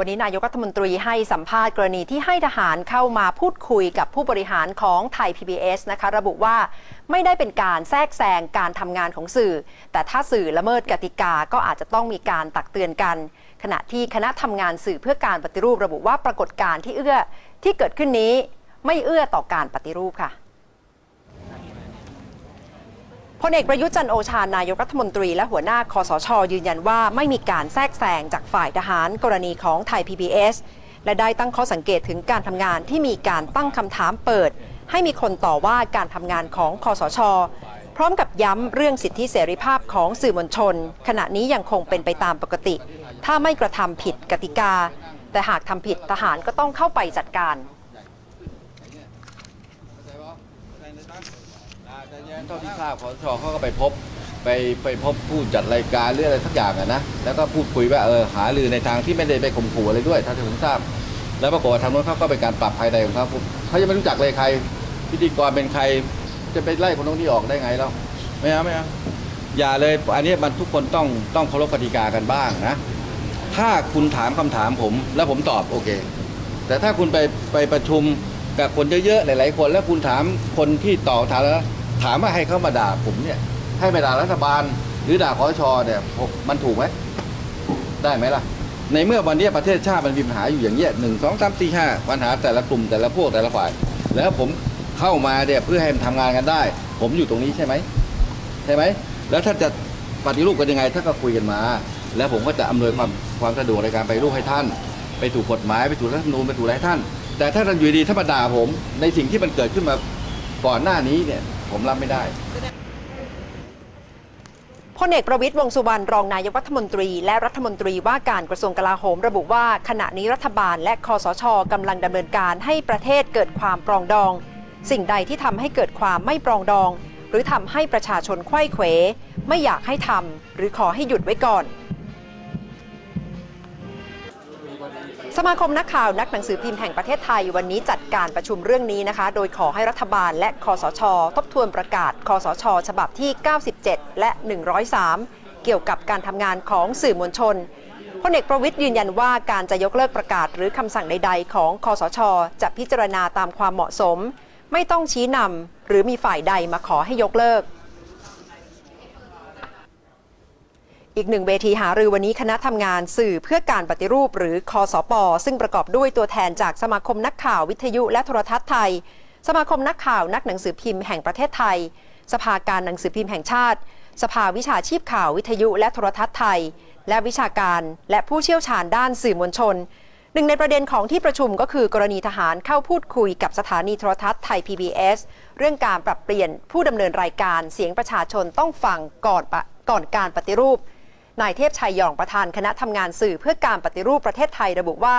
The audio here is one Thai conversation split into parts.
วันนี้นายกรัฐมนตรีให้สัมภาษณ์กรณีที่ให้ทหารเข้ามาพูดคุยกับผู้บริหารของไทย PBS นะคะ ระบุว่าไม่ได้เป็นการแทรกแซงการทำงานของสื่อ แต่ถ้าสื่อละเมิดกติกาก็อาจจะต้องมีการตักเตือนกัน ขณะที่คณะทำงานสื่อเพื่อการปฏิรูประบุว่าปรากฏการณ์ที่เอื้อที่เกิดขึ้นนี้ไม่เอื้อต่อการปฏิรูปค่ะ พลเอกประยุทธ์จันโอชานายกรัฐมนตรีและหัวหน้าคอสช ยืนยันว่าไม่มีการแทรกแซงจากฝ่ายทหารกรณีของไทย PBS และได้ตั้งข้อสังเกตถึงการทำงานที่มีการตั้งคำถามเปิด ให้มีคนต่อว่าการทำงานของคอสช พร้อมกับย้ำเรื่องสิทธิเสรีภาพของสื่อมวลชน ขณะนี้ยังคงเป็นไปตามปกติ ถ้าไม่กระทำผิดกติกา แต่หากทำผิดทหารก็ต้องเข้าไปจัดการ เท่าที่ทราบขอสชเขาก็ไปพบไปไปพบผู้จัดรายการหรืออะไรสักอย่างอะนะแล้วก็พูดคุยว่าเออหารือในทางที่ไม่ได้ไปข่มขู่อะไรด้วยถ้าที่ผมทราบ แล้วปรากฏว่าทางโน้นเขาก็เป็นการปรับภายในของเขาเขายังไม่รู้จักเลยใคร พิธีกรเป็นใครจะไปไล่คนน้นที่ออกได้ไงแล้วไม่เอาไม่เอาอย่าเลยอันนี้มันทุกคนต้องต้องเคารพกติกากันบ้างนะ ถ้าคุณถามคำถามผม แล้วผมตอบโอเค แต่ถ้าคุณไปไปประชุมกับคนเยอะๆหลายๆคน แล้วคุณถามคนที่ตอบถามแล้ว ถามว่าให้เขามาด่าผมเนี่ย ให้มาด่ารัฐบาล หรือด่าคอชเนี่ยผมมันถูกไหมได้ไหมล่ะ ในเมื่อวันนี้ประเทศชาติมันมีปัญหาอยู่อย่างเงี้ยหนึ่งสองสามสี่ห้าปัญหาแต่ละกลุ่มแต่ละพวกแต่ละฝ่าย แล้วผมเข้ามาเนี่ยเพื่อให้มันทำงานกันได้ ผมอยู่ตรงนี้ใช่ไหมใช่ไหมแล้วถ้าจะปฏิรูปกันยังไงถ้าก็คุยกันมา แล้วผมก็จะอำนวยความความสะดวกในการไปรูปให้ท่าน ไปถูกกฎหมายไปถูกรัฐธรรมนูญไปถูกอะไรให้ท่าน แต่ถ้าท่านอยู่ดีถ้ามาด่าผม ในสิ่งที่มันเกิดขึ้นมาก่อนหน้านี้เนี่ย ผมรับไม่ได้ พลเอกประวิตยวงษ์สุวรรณรองนายกรัฐมนตรี และรัฐมนตรีว่าการกระทรวงกลาโหม ระบุว่าขณะนี้รัฐบาลและคอสชกำลังดำเนินการให้ประเทศเกิดความปรองดอง สิ่งใดที่ทำให้เกิดความไม่ปรองดอง หรือทำให้ประชาชนไขว้เขว ไม่อยากให้ทำหรือขอให้หยุดไว้ก่อน สมาคมนักข่าวนักหนังสือพิมพ์แห่งประเทศไทยวันนี้จัดการประชุมเรื่องนี้นะคะ โดยขอให้รัฐบาลและคอสช ทบทวนประกาศ คอสช ฉบับที่ 97 และ 103 เกี่ยวกับการทำงานของสื่อมวลชนพลเอกประวิทย์ยืนยันว่าการจะยกเลิกประกาศหรือคำสั่งใด ๆ ของคอสช จะพิจารณาตามความเหมาะสม ไม่ต้องชี้นำหรือมีฝ่ายใดมาขอให้ยกเลิก อีกหนึ่งเวทีหารือวันนี้คณะทำงานสื่อเพื่อการปฏิรูปหรือคอสปซึ่งประกอบด้วยตัวแทนจากสมาคมนักข่าววิทยุและโทรทัศน์ไทย สมาคมนักข่าวนักหนังสือพิมพ์แห่งประเทศไทย สภาการหนังสือพิมพ์แห่งชาติ สภาวิชาชีพข่าววิทยุและโทรทัศน์ไทย และวิชาการและผู้เชี่ยวชาญด้านสื่อมวลชน หนึ่งในประเด็นของที่ประชุมก็คือกรณีทหารเข้าพูดคุยกับสถานีโทรทัศน์ไทย PBS เรื่องการปรับเปลี่ยนผู้ดำเนินรายการเสียงประชาชนต้องฟังก่อนก่อนการปฏิรูป นายเทพชัยยองประธานคณะทำงานสื่อเพื่อการปฏิรูปประเทศไทยระบุว่า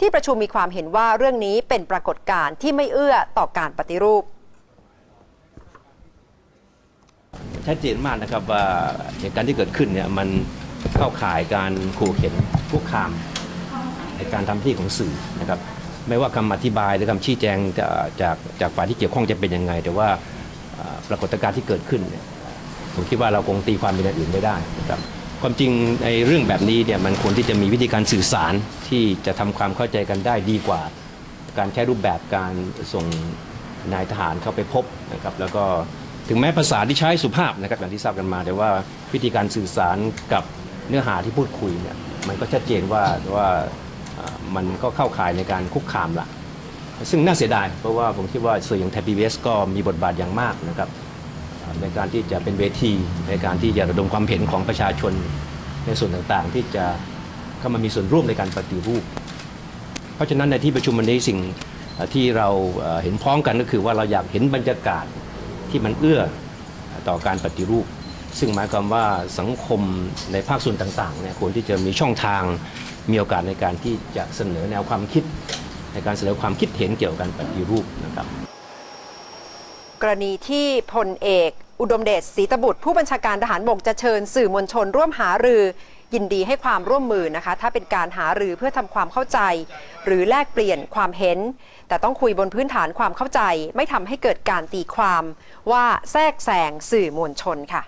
ที่ประชุมมีความเห็นว่าเรื่องนี้เป็นปรากฏการณ์ที่ไม่เอื้อต่อการปฏิรูป ชัดเจนมากนะครับว่าเหตุการณ์ที่เกิดขึ้นเนี่ยมันเข้าข่ายการขู่เข็นคุกคามในการทำหน้าที่ของสื่อนะครับไม่ว่าคำอธิบายหรือคำชี้แจงจะจากจากฝ่ายที่เกี่ยวข้องจะเป็นยังไง แต่ว่าปรากฏการณ์ที่เกิดขึ้นเนี่ยผมคิดว่าเราคงตีความเป็นอย่างอื่นไม่ได้นะครับ ความจริงในเรื่องแบบนี้เนี่ยมันควรที่จะมีวิธีการสื่อสารที่จะทำความเข้าใจกันได้ดีกว่า การใช้รูปแบบการส่งนายทหารเข้าไปพบนะครับแล้วก็ถึงแม้ภาษาที่ใช้สุภาพนะครับอย่างที่ทราบกันมา แต่ว่าวิธีการสื่อสารกับเนื้อหาที่พูดคุยเนี่ยมันก็ชัดเจนว่าว่ามันก็เข้าข่ายในการคุกคามละซึ่งน่าเสียดายเพราะว่าผมคิดว่าสื่ออย่างไทยพีบีก็มีบทบาทอย่างมากนะครับ ในการที่จะเป็นเวทีในการที่จะระดมความเห็นของประชาชนในส่วนต่างๆ ที่จะเข้ามามีส่วนร่วมในการปฏิรูป เพราะฉะนั้นในที่ประชุมวันนี้สิ่งที่เราเอ่อเห็นพ้องกันก็คือว่าเราอยากเห็นบรรยากาศที่มันเอื้อต่อการปฏิรูป ซึ่งหมายความว่าสังคมในภาคส่วนต่างๆเนี่ยควรที่จะมีช่องทางมีโอกาสในการที่จะเสนอแนวความคิด ในการเสนอความคิดเห็นเกี่ยวกับการปฏิรูปนะครับ กรณีที่พลเอก อุดมเดชศรีตบุตร ผู้บัญชาการทหารบกจะเชิญสื่อมวลชนร่วมหารือยินดีให้ความร่วมมือนะคะ ถ้าเป็นการหารือเพื่อทำความเข้าใจ หรือแลกเปลี่ยนความเห็น แต่ต้องคุยบนพื้นฐานความเข้าใจ ไม่ทำให้เกิดการตีความว่าแทรกแซงสื่อมวลชนค่ะ